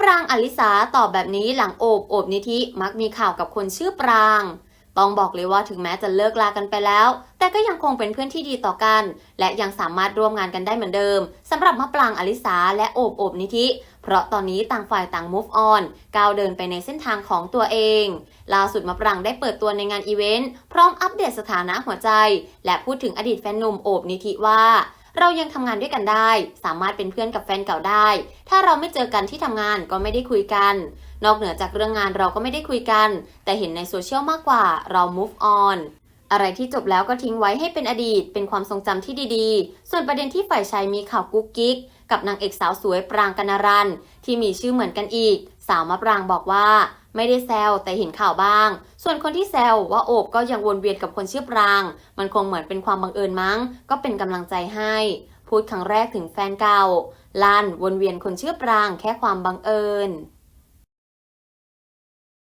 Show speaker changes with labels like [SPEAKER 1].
[SPEAKER 1] ปรางอลิสาตอบแบบนี้หลังโอบโอบนิธิมักมีข่าวกับคนชื่อปราง ต้องบอกเลยว่าถึงแม้จะเลิกลากันไปแล้ว แต่ก็ยังคงเป็นเพื่อนที่ดีต่อกัน และยังสามารถร่วมงานกันได้เหมือนเดิมสำหรับมะปรางอลิสาและโอบโอบนิธิ เพราะตอนนี้ต่างฝ่ายต่าง move on ก้าวเดินไปในเส้นทางของตัวเองล่าสุดมะปรางได้เปิดตัวในงานอีเวนต์พร้อมอัปเดตสถานะหัวใจ และพูดถึงอดีตแฟนหนุ่มโอบนิธิว่า เรายังทำงานด้วยกันได้ สามารถเป็นเพื่อนกับแฟนเก่าได้ ถ้าเราไม่เจอกันที่ทำงานก็ไม่ได้คุยกัน นอกเหนือจากเรื่องงานเราก็ไม่ได้คุยกัน แต่เห็นในโซเชียลมากกว่าเรา move on อะไรที่จบแล้วก็ทิ้งไว้ให้เป็นอดีต เป็นความทรงจำที่ดีๆ ส่วนประเด็นที่ฝ่ายชายมีข่าวกุ๊กกิ๊ก กับนางเอกสาวสวยปรางกนรันที่มีชื่อเหมือนกันอีก สาวมะปรางบอกว่า ไม่ได้แซวแต่เห็นข่าวบ้าง ส่วนคนที่แซวว่าโอบก็ยังวนเวียนกับคนชื่อปราง มันคงเหมือนเป็นความบังเอิญมั้ง ก็เป็นกำลังใจให้ พูดครั้งแรกถึงแฟนเก่าลันวนเวียนคนชื่อปรางแค่ความบังเอิญ